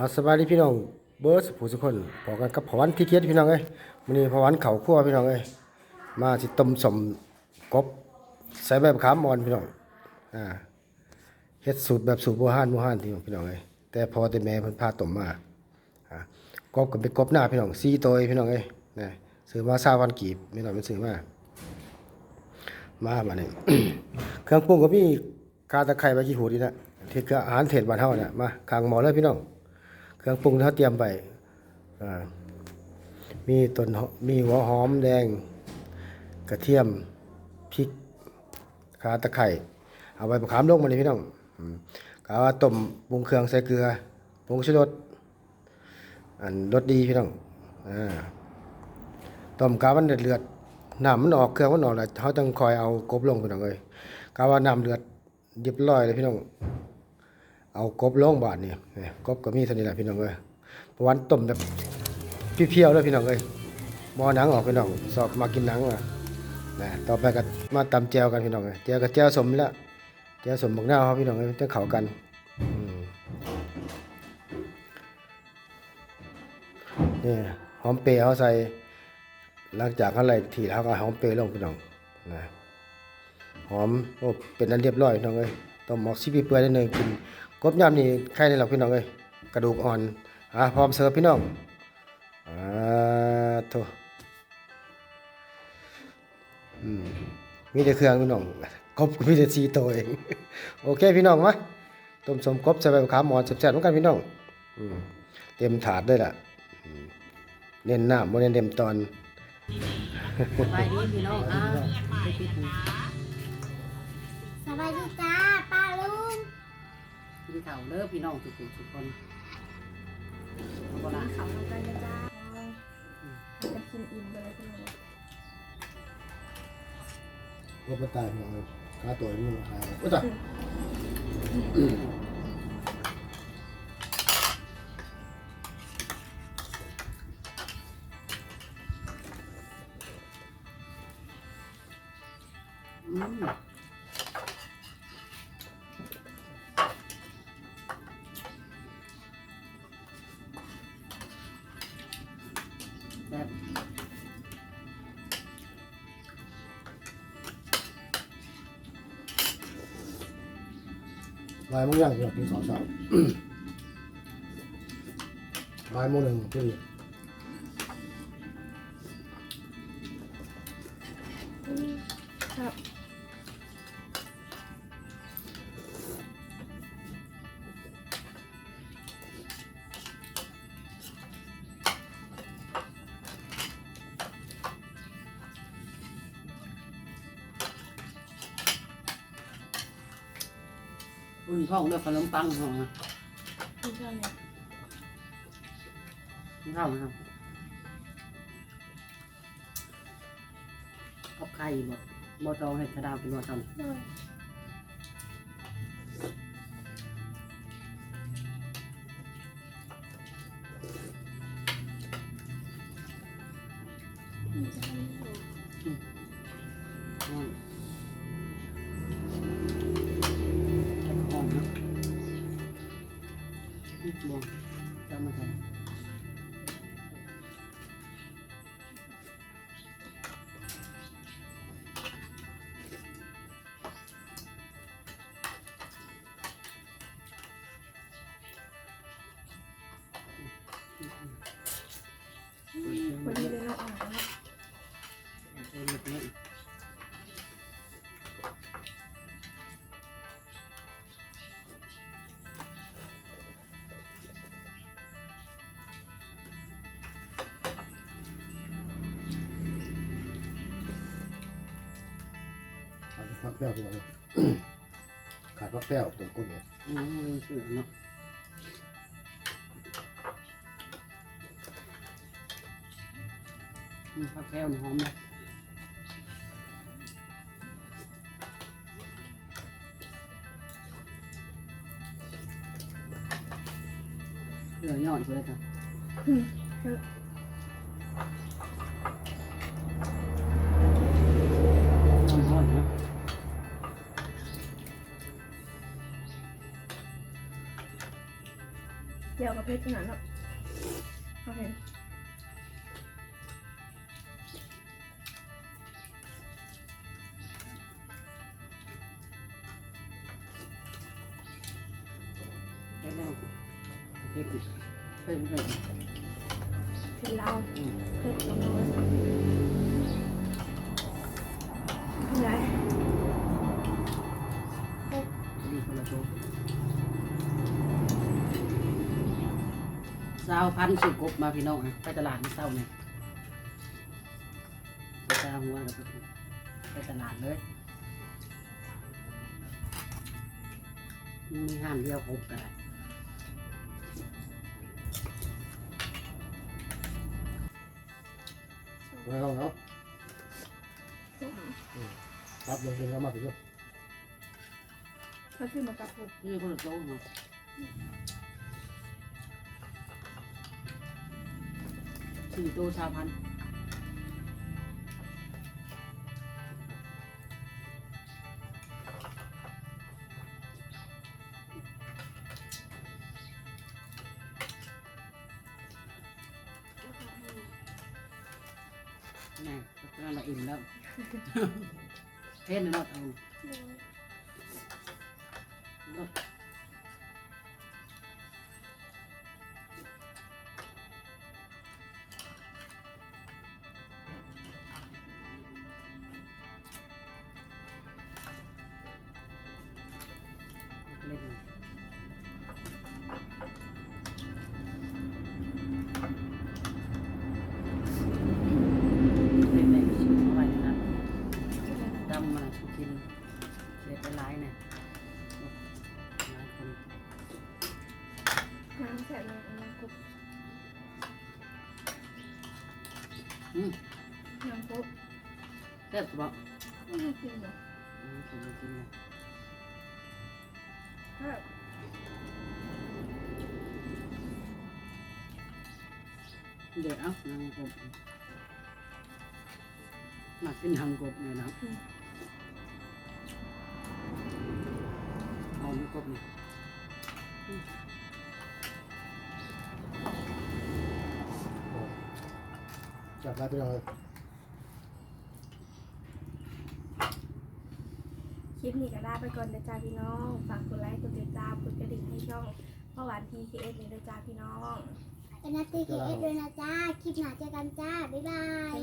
เอาสบายดีพี่น้องเบิร์ดผู้สุคนพอกันกับพวันที่เกียรพี่น้องเอ้ยมื้อนี้พวันเข่าครัวพี่น้องเอ้ยมาสิต้มสมกบใส่แบบขามอ่อนพี่น้องอ่าเฮ็ดสูตรแบบสูตรโบราณโบราณที่พี่น้องเอ้ยแต่พอแต่แม่เพิ่นพาต้มมาอ่ากบก็เป็นกบหน้าพี่น้อง4ตัวพี่น้องเอ้ยนะซื้อมา20วันกีบพี่น้องมันซื้อมามามานี่เครื่องปรุงก็มีคาตะไคร้ใบขี้หูนี่นะที่คืออาหารเทศบ้านเฮาน่ะมาขางหมอเลยพี่น้อง เครื่องปรุงที่เขาเตรียมไปมีต้นมีหัวหอมแดง กระเทียมพริกขาตะไคร้เอาใบมะขามลงมาเลยพี่น้องอืมกะว่าต้มปรุงเครื่องใส่เกลือปรุงชูรสอันรสดีพี่น้องอต้มกาวันเดือดเลือดน้ำมันออกเครื่องมันออกแล้วเขาต้องคอยเอากบลงพี่น้องเลยกาว่าน้ำเดือดเรียบร้อยเลยพี่น้อง เอากบลงบาทนี่กบก็มีเท่านี้แหละพี่น้องเอ้ยประวันต้มแบบเพียวๆเลยพี่น้องเอ้ยมอหนังออกพี่น้องสอบมากินหนังมานะต่อไปก็มาตำแจวกันพี่น้องเอ้ยแจวกับแจวสมนี่ละแจวสมบักหน้าวเขาพี่น้องเอ้ยจะเข้ากันนี่หอมเปรย์เขาใส่หลังจากเขาไล่ทีแล้วก็หอมเปรย์ลงพี่น้องนะหอมโอ้เป็นอันเรียบร้อยพี่น้องเอ้ยต้มหมอกซีพีเปื่อยนิดนึงกิน กบยำนี่ใครในหรอกพี่น้องเอ้ยกระดูกอ่อนอะพร้อมเสิร์ฟพี่น้องอ่าโถอืมมีแต่เครื่องพี่น้องกบก็มีแต่สีตัวเองโอเคพี่น้องมาต้มสมกบใส่ใบขามหมอนแซ่บๆเหมือนกันพี่น้องอืมเต็มถาดเลยล่ะเน้นหน้ำบ่เน้นเต็มตอนไปดีพี่น้องอ้าวไปปิดนี่สบายดีจ้า กินข้าวเด้อพี่น้องทุกคนทุกคนเอาบ่ล่ะเขาลงกันนะจ้าจะกินอิ่มไปเลยพี่น้องกบตายพี่น้องค่าตัวนี่มันขายโอ้จ้ะอืม บ่ายโมงยังพี่น้องกินข้าวเช้าบ่ายโมงหนึ่งพี่ครั อุ่นท้องด้วยขนมปังของนะพี่ชายเนี่ยกินข้าวนะครับเอาไข่บ่บ่ต้องให้กระดาวกินบ่ต้อง โดย นิดเดีย พักแป้วพี่น้องขาดพักแป้วตัวกุ้งเนี่ยอืมเลยชื่อเนาะอืมผักแก้วนี่หอมนะเหลือยอดเลยจ้ะ เดี๋ยวกับเพชรขนาดเนาะโอเคเฮ็ดแล้วเฮ็ดอีกเพิ่มเพิ่มเพชรเราอืมเพชรของเรา สาวพันสุกบมาพี่น้องนะไปตลาดมื้อเช้าเนี่ยไปตลาดหัวแล้วก็ไปตลาดเลยมีห้ามเดียวครบกันไม่ต้องเนาะครับลงเป็นก็มาพี่ลูกเขาซื้อมากับผมนี่คนละโต๊ะเนาะ สี่โต๊ะชาวพันธุ์แม่ก็เราอิ่มแล้วเทศนะเนาะ อืมน้ำกุ๊บเรียบบอกไม่ได้กินหรออืมกินเลยกินเลยถ้าเดี๋ยวเอานางกบมากินหางกบเนี่ยนะเอามันกบนี่ จับได้พี่น้องเลยคลิปนี้ก็ลาไปก่อนนะจ๊ะพี่น้อง ฝากกดไลค์กดติดตามกดกระดิ่งให้ช่องพ่อหวาน PKS เลยนะจ๊ะพี่น้อง เป็นนาทีเอสด้วยนะจ้า คลิปหน้าเจอกันจ้า บ๊ายบาย